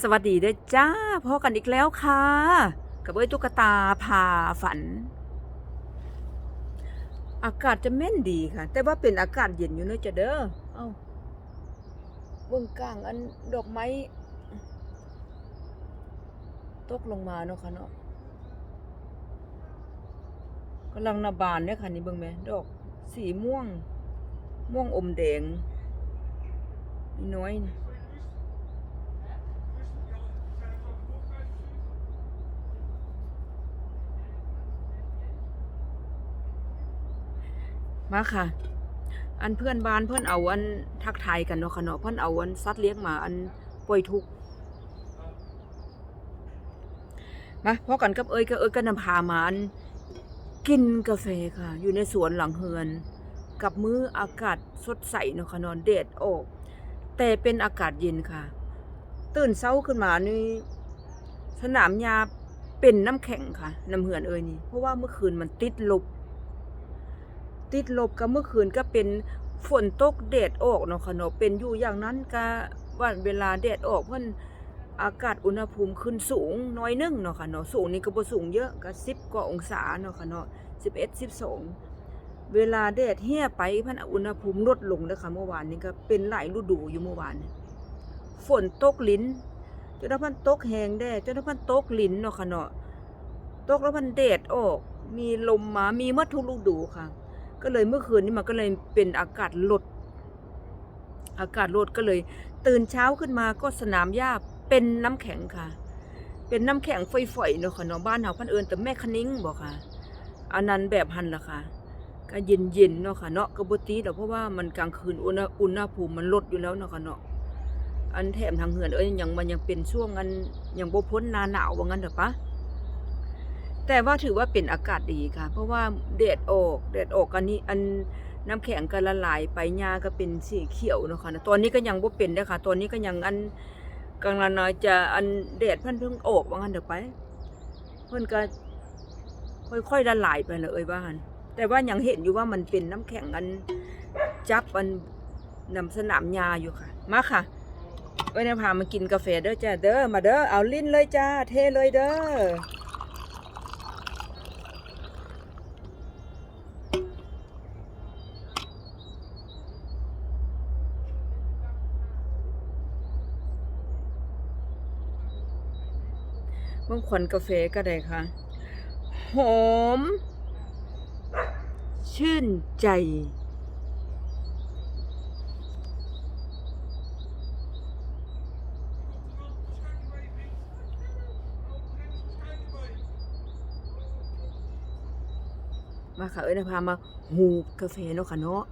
สวัสดีเด้อจ้าพอกันอีกแล้วค่ะ กับเอ้ยตุ๊กตาพาฝัน อากาศจะแม่นดีค่ะ แต่ว่าเป็นอากาศเย็นอยู่เนอะจะเด้อเอ้าเบื้องกลางอันดอกไม้ตกลงมาเนาะค่ะเนาะกำลังนาบานเนี่ยค่ะนี่เบิ่งไหมดอกสีม่วง ม่วงอมแดงน้อยนี่ มาค่ะ อันเพื่อนบ้านเพื่อนเอาอันทักทายกันเนาะค่ะเนาะเพื่อนเอาอันสัตว์เลี้ยงหมาอันป่วยทุกข์มาพอกันกับเอ้ยก็เอ้ยก็นำพามาอันกินกาแฟค่ะ อยู่ในสวนหลังเฮือน กับมื้ออากาศสดใสเนาะค่ะนอนแดดออก แต่เป็นอากาศเย็นค่ะ ตื่นเช้าขึ้นมานี่สนามหญ้าเป็นน้ำแข็งค่ะน้ำเหือนเอ้ยนี่เพราะว่าเมื่อคืนมันติดลบ ติดลบกับเมื่อคืนก็เป็นฝนตกแดดออกเนาะค่ะเนาะเป็นอยู่อย่างนั้นก็วันเวลาแดดออกเพิ่นอากาศอุณหภูมิขึ้นสูงน้อยนึงเนาะค่ะเนาะสูงนี่ก็บ่สูงเยอะก็10กว่าองศาเนาะค่ะเนาะ11 12เวลาแดดเหี่ยไปเพันอุณหภูมิลดลงเด้อค่ะเมื่อวานนี้ก็เป็นหลายฤดูอยู่เมื่อวานฝนตกลิ้นจนพันตกแหงแดดจนพันตกลิ้นเนาะค่ะเนาะตกแล้วพันแดดออก มีลมมามีหมดทุกฤดูค่ะ ก็เลยเมื่อคืนนี้มันก็เลยเป็นอากาศลด อากาศลดก็เลย ตื่นเช้าขึ้นมาก็สนามหญ้าเป็นน้ำแข็งค่ะ เป็นน้ำแข็งฝอยๆเนาะค่ะเนาะบ้านเฮาพันเอิญแต่แม่คนิ้งบอกค่ะอันนั้นแบบหันล่ะค่ะ ก็เย็นๆเนาะค่ะเนาะก็บ่ตีดอกเพราะว่ามันกลางคืนอุณหอุณหภูมิมันลดอยู่แล้วเนาะค่ะเนาะอันแถมทางเหือนเอ้ยยังมันยังเป็นช่วงอันยังบ่พ้นหนาหนาวว่างั้นเถอปะ แต่ว่าถือว่าเป็นอากาศดีค่ะ เพราะว่าแดดออกแดดออกกันนี้อันน้ำแข็งก็ละลายไปหญ้าก็เป็นสีเขียวนะคะตอนนี้ก็ยังบ่เป็นเด้ค่ะตอนนี้ก็ยังอันกำลังน้อยจะอันแดดเพิ่นเพิ่งออกว่างั้นเด้อไป เพิ่นก็ค่อยๆละลายไปเลยเอ้ยว่าหันแต่ว่ายังเห็นอยู่ว่ามันเป็นน้ำแข็งอันจับอันนำสนามหญ้าอยู่ค่ะ มาค่ะเอ้ยนพามากินกาแฟเด้อจ้าเด้อมาเด้อเอาลิ้นเลยจ้าเทเลยเด้อ บางขวัญกาแฟก็ได้ค่ะ หอม ชื่นใจ มาค่ะ เอ้ยนะพามาหูบกาแฟเนาะค่ะเนาะ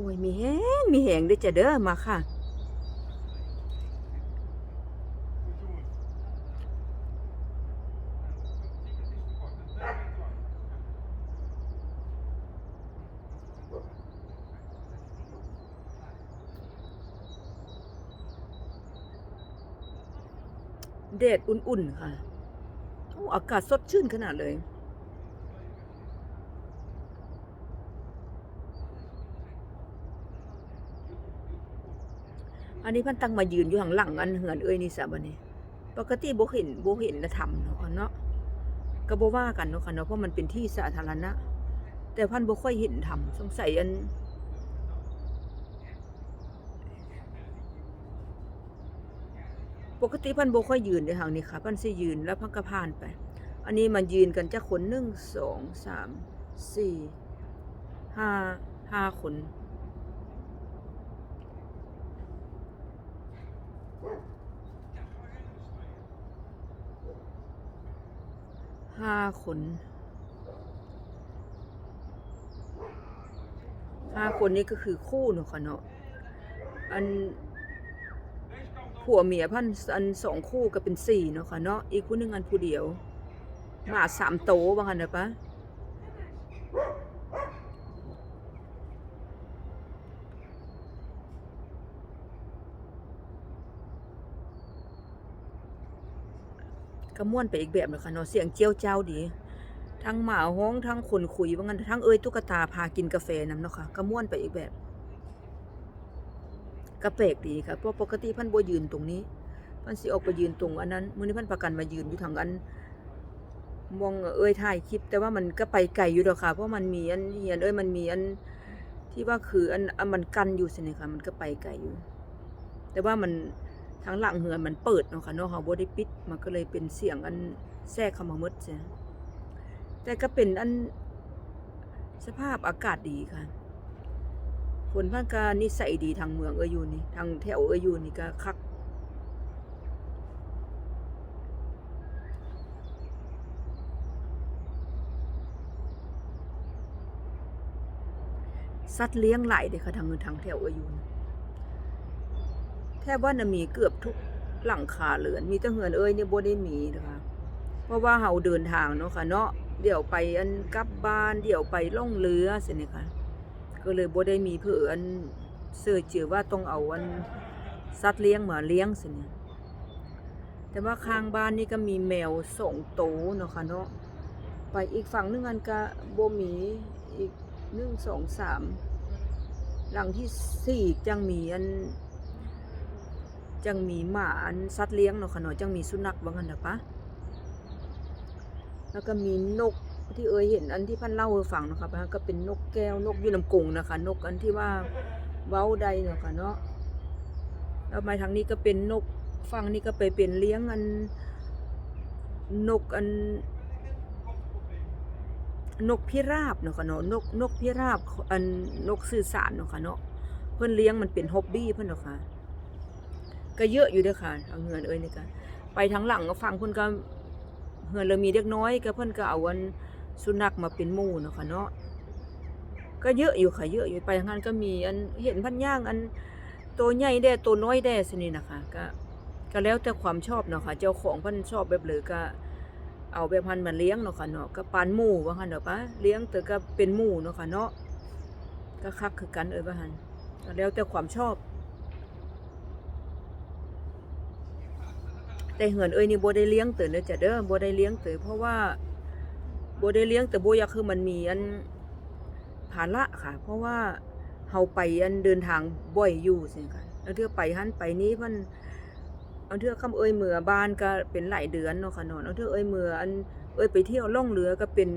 อ้ยมีแหงมีแหงด้วยจะเด้อมาค่ะแดดอุ่นๆค่ะ อากาศสดชื่นขนาดเลย อันนี้พันตั้งมายืนอยู่ข้างหลังอันเหือนเอ้ยนี่สะบัดนี้ ปกติบ่เห็นบ่เห็นนะทำเนาะเนาะก็บ่ว่ากันเนาะค่ะเนาะเพราะมันเป็นที่สาธารณะ แต่พันบ่ค่อยเห็นทำสงสัยอันปกติพันบ่ค่อยยืนในทางนี้ค่ะพันสิยืนแล้วพันก็ผ่านไป อันนี้มันยืนกันจักคนหนึ่งสองสามสี่ห้าห้าคน ห้าคนห้าคนนี้ก็คือคู่เนาะค่ะเนาะอันผัวเมียพันอันสองคู่ก็เป็นสี่เนาะค่ะเนาะอีกคู่หนึ่งอันผู้เดียว มาสามโตวว่างั้นนะปะ ก็ม่วนไปอีกแบบเลยค่ะเนาะเสียงเจียวเจ้าดี ทั้งหมาฮ้องทั้งคนคุยว่างั้นทั้งเอ้ยตุ๊กตาพากินกาแฟนำเนาะค่ะก็ม่วนไปอีกแบบก็แปลกดีค่ะเพราะปกติพันบ่ยืนตรงนี้พันสิออกไปยืนตรงอันนั้นมื้อนี้พันประกันมายืนอยู่ทางอันมองเอ้ยถ่ายคลิป แต่ว่ามันก็ไปไกลอยู่ดอกค่ะ เพราะมันมีอันเฮียนเอ้ยมันมีอันที่ว่าคืออันอันมันกันอยู่สินี่ค่ะมันก็ไปไกลอยู่ แต่ว่ามัน ทางหลังเหือนมันเปิดเนาะค่ะเนาะเขาบ่ได้ปิด มันก็เลยเป็นเสียงอันแทรกเข้ามาหมดเสียแต่ก็เป็นอันสภาพอากาศดีค่ะ คนภาคกานิสัยดีทางเมืองเอยอยู่นี่ ทางแถวเอยอยู่นี่ก็คักสัตว์เลี้ยงหลายเด้อค่ะทางทางแถวเอยอยู่นี่ แทบว่าน่ะมีเกือบทุกหลังคาเรือน มีแต่เหือนเอ้ยนี่บ่ได้มีนะคะเพราะว่าเฮาเดินทางเนาะค่ะเนาะเดี๋ยวไปอันกลับบ้านเดี๋ยวไปล่องเรือสินี่ค่ะก็เลยบ่ได้มีเพื่ออันเสิร์ชเจอว่าต้องเอาอันสัตว์เลี้ยงมาเลี้ยงสิเนี่ยแต่ว่าข้างบ้านนี่ก็มีแมวสองโตวเนาะค่ะเนาะไปอีกฝั่งนึงอันก็บ่มีอีกหนึ่งสองสามหลังที่สี่จังมีอัน จังมีหมาอันสัตว์เลี้ยงเนาะค่ะเนาะจังมีสุนัขว่างั้นนะปะแล้วก็มีนกที่เอ่ยเห็นอันที่พันเล่าให้ฟังนะคะก็เป็นนกแก้วนกยูน้ำกงนะคะ นกอันที่ว่าเว้าใดเนาะค่ะเนาะแล้วมาทางนี้ก็เป็นนกฝังนี้ก็ไปเป็นเลี้ยงอันนกอัน นกพิราบเนาะค่ะเนาะนกนกพิราบอันนกสื่อสารเนาะค่ะเนาะเพิ่อนเลี้ยงมันเป็นฮ็อบบี้เพิ่อนเนาะค่ะ ก็เยอะอยู่เด้อค่ะทาเฮือนเอ้ยนี่ก็ไปทางหลังก็ฟังเพิ่นก็เฮือนเรามีเด็กน้อยก็เพิ่นก็เอาอันสุนัขมาเป็นหมู่เนาะค่ะเนาะก็เยอะอยู่ค่ะเยอะอยู่ไปทางนั้นก็มีอันเห็นพันย่างอันตัวใหญ่แด่ตัวน้อยแด่สินี่นะคะก็ก็แล้วแต่ความชอบเนาะค่ะเจ้าของพันชอบแบบเลยก็เอาแบบพันมาเลี้ยงเนาะค่ะเนาะก็ปานหมู่ว่าหั่นเนาะปะเลี้ยงแต่ก็เป็นหมู่เนาะค่ะเนาะก็คักคือกันเอ้ยว่าหันก็แล้วแต่ความชอบ แต่เหือนเอ้ยนี่บ่ได้เลี้ยงเต๋อเด้อจ้ะเด้อบ่ได้เลี้ยงเต๋อเพราะว่าบ่ได้เลี้ยงแต่บ่อยากคือมันมีอันภาระค่ะ เพราะว่าเฮาไปอันเดินทางบ่อยอยู่สิค่ะแล้วเทื่อไปหันไปนี้มันเอาเทื่อคำเอ้ยเมื่อบ้านก็เป็นหลายเดือนเนาะค่ะนาะเอาเทื่อเอ้ยเมื่ออันเอ้ยไปเที่ยวล่องเรือก็เป็น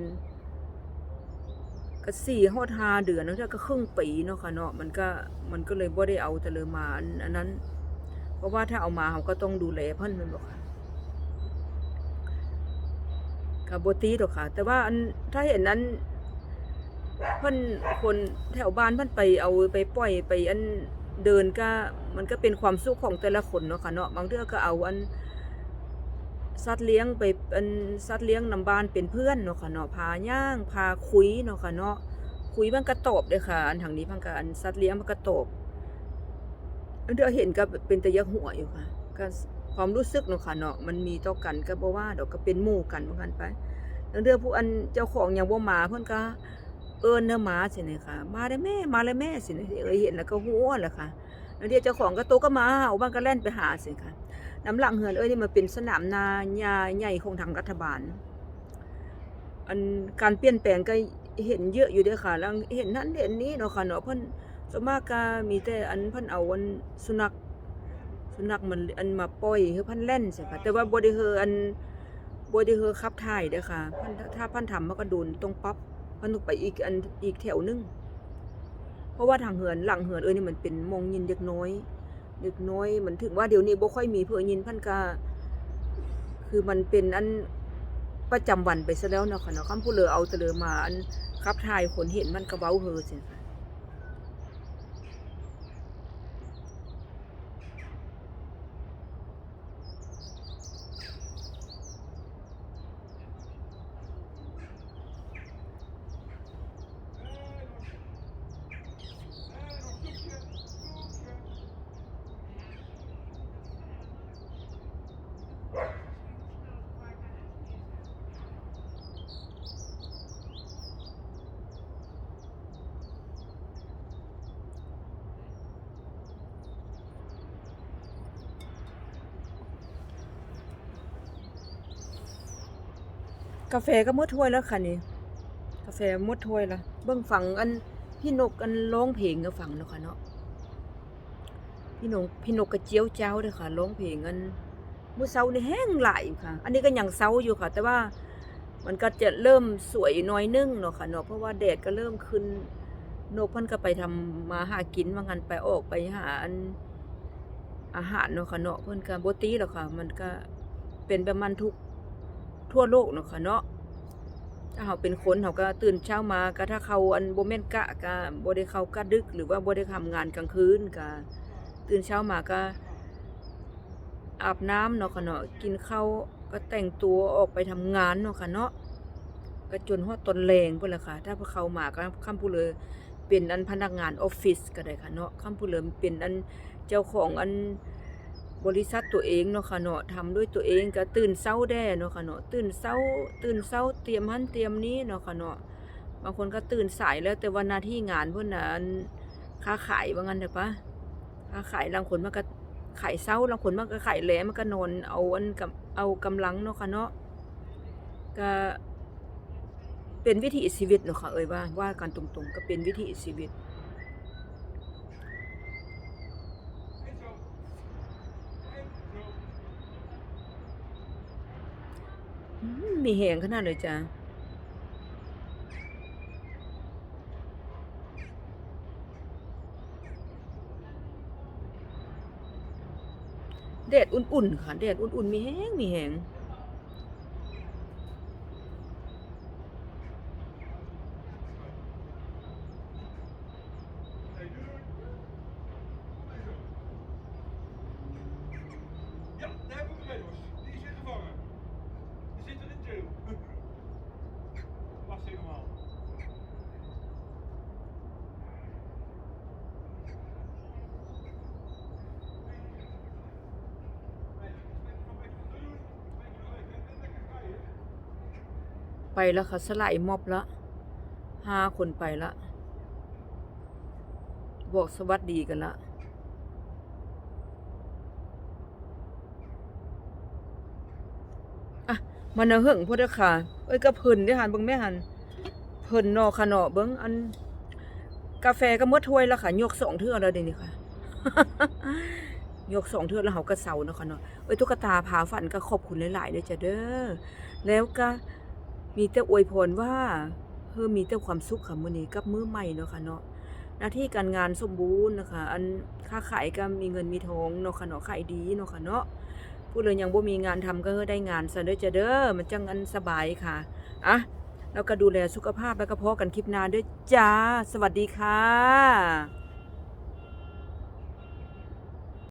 ก็4ฮอด5เดือนแล้วเทือก็ครึ่งปีเนาะค่ะเนาะมันก็มันก็เลยบ่ได้เอาแต่เลยมาอันนั้น ราะว่าถ้าเอามาเฮาก็ต้องดูแลเพิ่นม่นบ่ค่ะกับบตีดอกค่ะ แต่ว่าอันถ้าเห็นนั้นเพิ่นคนแถวบ้านเพิ่นไปเอาไปปล่อยไปอันเดินก็มันก็เป็นความสุขของแต่ละคนเนาะค่ะเนาะบางเทื่อก็เอาอันสัตว์เลี้ยงไปอันสัตว์เลี้ยงนำบ้านเป็นเพื่อนเนาะค่ะเนาะพาย่างพาคุยเนาะค่ะเนาะคุยมันก็ตอบเด้อค่ะ อันทางนี้พันก็อันสัตว์เลี้ยงมันก็ตอบ เดียวเห็นก็เป็นตะยักหัวอยู่ค่ะก็ความรู้สึกเนาะค่ะเนาะมันมีต่อกันก็บ่ว่าดอกก็เป็นหมู่กันเหมือนกันไปแล้วเรื่องผู้อันเจ้าของอยังบ่มาเพิ่นก็เอิ้นเด้อมาสินี่ค่ะ มาได้แม่มาเลยแม่สินี่เอ้ยเห็นแล้วก็ฮู้แหละค่ะแล้วเดี๋ยวเจ้าของก็โตก็มาเฮาบ้านก็แล่นไปหาสิค่ะน้ำหลังเฮือนเอ้ยนี่มันเป็นสนามนาหญ้าใหญ่ของทางรัฐบาล อันการเปลี่ยนแปลงก็เห็นเยอะอยู่ด้อค่ะ แล้วเห็นนั้นเห็นนี้เนาะค่ะเนาะเพิ่น ส่วนมากก็มีแต่อันพิ่นเอาอันสุนัขสุนัขมันอันมาปล่อยให้พันแล่นสิค่ะแต่ว่าบ่ได้เฮออันบ่ได้เฮอขับถ่ายเด้อค่ะพันถ้าพันทำมันก็โดนตรงปั๊บพันต้องไปอีกอันอีกแถวหนึงเพราะว่าทางเหือนหลังเหือนเอ้ยนี่มันเป็นมองยินเด็กน้อย เด็กน้อยมันถึงว่าเดี๋ยวนี้บ่ค่อยมีเพื่อยินพันก็คือมันเป็นอันประจำวันไปซะแล้วเนาะค่ะเนาะคำพูดเลยเอาแต่เลยมาอันขับถ่ายคนเห็นมันก็เว้าเฮอสิ กาแฟก็มดถ้วยแล้วค่ะนี่ กาแฟมดถ้วยละเบิ่งฟังอันพี่นกอันร้องเพลงก็ฟังเนาะค่ะเนาะพี่นกพี่นกกระเจียวเจ้าเด้อค่ะร้องเพลงอันมื้อเช้านี่แห้งหลายค่ะ อันนี้ก็ยังเช้าอยู่ค่ะ แต่ว่ามันก็จะเริ่มสวยน้อยนึงเนาะค่ะเนาะเพราะว่าแดดก็เริ่มขึ้นนกพิ่นก็ไปทำมาหากินว่างันไปออกไปหาอันอาหารเนาะค่ะเนาะเพิ่นก็บตีหรอกค่ะ มันก็เป็นแบบมันทุก ทั่วโลกเนาะค่ะเนาะถ้าเราเป็นคนเราก็ตื่นเช้ามาก็ถ้าเขาอันโบ่แม่นกะก็บ่ได้เขากะดึก หรือว่าโบได้ทำงานกลางคืนก็ตื่นเช้ามาก็อาบน้ำเนาะค่ะเนาะกินข้าวก็แต่งตัวออกไปทำงานเนาะค่ะเนาะก็จนฮอดตนแรงพุ่นละค่ะ ถ้าพวกเขามาก็คำผู้เลยเป็นอันพนักงานออฟฟิศก็ได้ค่ะเนาะคำผู้เลยเป็นอันเจ้าของอัน บริษัทตัวเองเนาะค่ะเนาะทำด้วยตัวเองก็ตื่นเช้าแด้เนาะค่ะเนาะตื่นเช้า ตื่นเช้าเตรียมหันเตรียมนี้เนาะค่ะเนาะบางคนก็ตื่นสายแล้วแต่ว่าหน้าที่งานเพิ่นน่ะค้าขายว่างั้นเด้อปะค้าขายบางคนมันก็ขายเช้าบางคนมันก็ขายแหลมมันก็นอนเอาอันกับเอากำลังเนาะค่ะเนาะก็เป็นวิถีชีวิตเนาะค่ะเอ่ยว่าว่ากันตรงๆก็เป็นวิถีชีวิต มีแหงขนาดเลยจ้ะแดดอุ่นๆค่ะแดดอุ่นๆมีแห้งมีแหง แล้วค่ะสลายม็อบละห้าคนไปละ บอกสวัสดีกันละอะมันเอาเหิงพ่อเด้อค่ะ เอ้ยก็เพิ่นเด้อหันเบิ่งแม่หันเพิ่นนอค่ะเนาะเบิ่งอัน กาแฟก็มดถ้วยแล้วค่ะ ยกสองเทื่อแล้วเดี๋ยวนี้ค่ะยกสองเทื่อแล้วเฮาก็เซาเนาะค่ะเนาะเอ้ยตุ๊กตาพาฝันก็ขอบคุณหลายๆเด้อจ้ะเด้อ แล้วก็ มีแต่อวยพรว่าเฮ้อมีแต่ความสุขค่ะมื้อนี้กับมื้อใหม่เนาะค่ะเนาะหน้าที่การงานสมบูรณ์นะคะ อันค้าขายก็มีเงินมีทองเนาะค่ะเนาะขายดีเนาะค่ะเนาะผู้เลยยังบ่มีงานทำก็ได้งานซะเด้อจ้ะเด้อมันจังอันสบายค่ะอะแล้วก็ดูแลสุขภาพแล้วก็พอกันคลิปหน้าด้วยจ้า สวัสดีค่ะ